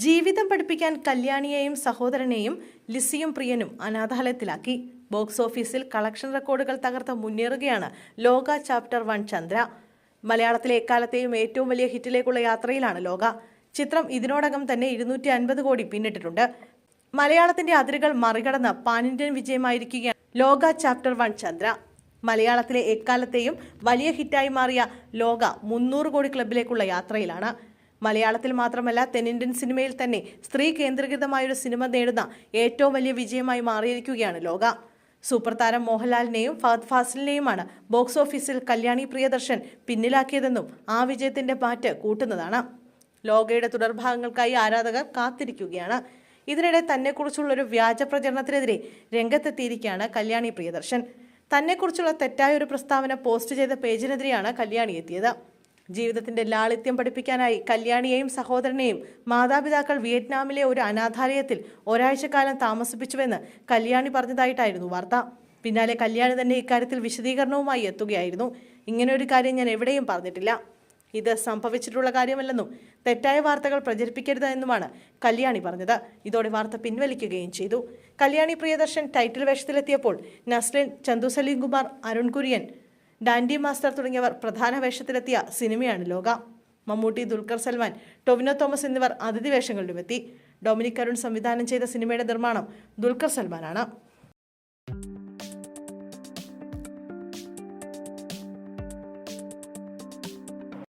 ജീവിതം പഠിപ്പിക്കാൻ കല്യാണിയെയും സഹോദരനെയും ലിസിയും പ്രിയനും അനാഥാലയത്തിലാക്കി. ബോക്സ് ഓഫീസിൽ കളക്ഷൻ റെക്കോർഡുകൾ തകർത്ത് മുന്നേറുകയാണ് ലോക ചാപ്റ്റർ വൺ ചന്ദ്ര. മലയാളത്തിലെ എക്കാലത്തെയും ഏറ്റവും വലിയ ഹിറ്റിലേക്കുള്ള യാത്രയിലാണ് ലോക. ചിത്രം ഇതിനോടകം തന്നെ ഇരുന്നൂറ്റി അൻപത് കോടി പിന്നിട്ടിട്ടുണ്ട്. മലയാളത്തിന്റെ അതിരുകൾ മറികടന്ന് പാൻ ഇന്ത്യൻ വിജയമായിരിക്കുകയാണ് ലോക ചാപ്റ്റർ വൺ ചന്ദ്ര. മലയാളത്തിലെ എക്കാലത്തെയും വലിയ ഹിറ്റായി മാറിയ ലോക മുന്നൂറ് കോടി ക്ലബിലേക്കുള്ള യാത്രയിലാണ്. മലയാളത്തിൽ മാത്രമല്ല തെന്നിന്ത്യൻ സിനിമയിൽ തന്നെ സ്ത്രീ കേന്ദ്രീകൃതമായൊരു സിനിമ നേടുന്ന ഏറ്റവും വലിയ വിജയമായി മാറിയിരിക്കുകയാണ് ലോക. സൂപ്പർ താരം മോഹൻലാലിനെയും ഫഹദ് ഫാസിലിനെയുമാണ് ബോക്സ് ഓഫീസിൽ കല്യാണി പ്രിയദർശൻ പിന്നിലാക്കിയതെന്നും ആ വിജയത്തിന്റെ പാറ്റ് കൂട്ടുന്നതാണ്. ലോകയുടെ തുടർഭാഗങ്ങൾക്കായി ആരാധകർ കാത്തിരിക്കുകയാണ്. ഇതിനിടെ തന്നെക്കുറിച്ചുള്ള ഒരു വ്യാജ പ്രചരണത്തിനെതിരെ രംഗത്തെത്തിയിരിക്കുകയാണ് കല്യാണി പ്രിയദർശൻ. തന്നെക്കുറിച്ചുള്ള തെറ്റായ ഒരു പ്രസ്താവന പോസ്റ്റ് ചെയ്ത പേജിനെതിരെയാണ് കല്യാണി എത്തിയത്. ജീവിതത്തിന്റെ ലാളിത്യം പഠിപ്പിക്കാനായി കല്യാണിയെയും സഹോദരനെയും മാതാപിതാക്കൾ വിയറ്റ്നാമിലെ ഒരു അനാഥാലയത്തിൽ ഒരാഴ്ചക്കാലം താമസിപ്പിച്ചുവെന്ന് കല്യാണി പറഞ്ഞതായിട്ടായിരുന്നു വാർത്ത. പിന്നാലെ കല്യാണി തന്നെ ഇക്കാര്യത്തിൽ വിശദീകരണവുമായി എത്തുകയായിരുന്നു. ഇങ്ങനെ ഒരു കാര്യം ഞാൻ എവിടെയും പറഞ്ഞിട്ടില്ല. ഇത് സംഭവിച്ചിട്ടുള്ള കാര്യമല്ലെന്നും തെറ്റായ വാർത്തകൾ പ്രചരിപ്പിക്കരുത് എന്നുമാണ് കല്യാണി പറഞ്ഞത്. ഇതോടെ വാർത്ത പിൻവലിക്കുകയും ചെയ്തു. കല്യാണി പ്രിയദർശൻ ടൈറ്റിൽ വേഷത്തിലെത്തിയപ്പോൾ നസ്ലിൻ ചന്തു സലീം കുമാർ അരുൺ കുര്യൻ ഡാൻഡി മാസ്റ്റർ തുടങ്ങിയവർ പ്രധാന വേഷത്തിലെത്തിയ സിനിമയാണ് ലോക. മമ്മൂട്ടി ദുൽഖർ സൽമാൻ ടൊവിനോ തോമസ് എന്നിവർ അതിഥി വേഷങ്ങളിലുമെത്തി. ഡൊമിനിക് അരുൺ സംവിധാനം ചെയ്ത സിനിമയുടെ നിർമ്മാണം ദുൽഖർ സൽമാനാണ്.